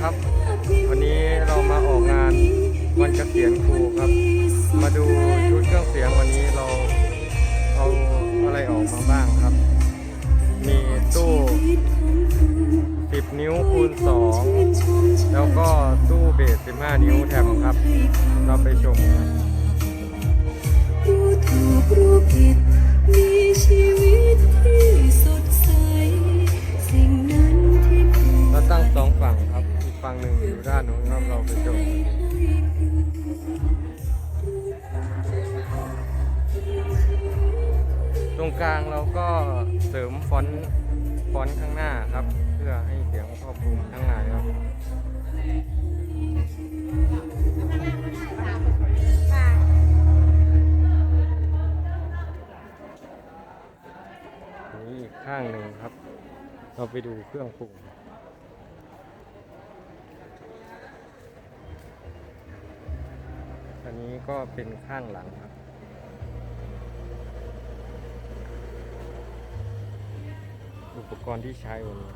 ครับ วันนี้เรามาออกงานวันเกษียณครูครับ มาดูชุดเครื่องเสียงวันนี้เราเอาอะไรออกมาบ้างครับ มีตู้ 10 นิ้วคูณ 2 แล้วก็ตู้เบส 15 นิ้วแถมครับ เราไปชมครับ อยู่ด้านนู้นครับเราไปชมตรงกลางเราก็เสริมฟอนต์ฟอนต์ข้างหน้าครับ เพื่อให้เสียงครอบคลุมทั้งในครับนี่อีกข้างหนึ่งครับ เราไปดูเครื่องปรุง อันนี้ก็เป็นข้างหลังครับ อุปกรณ์ที่ใช้วันนี้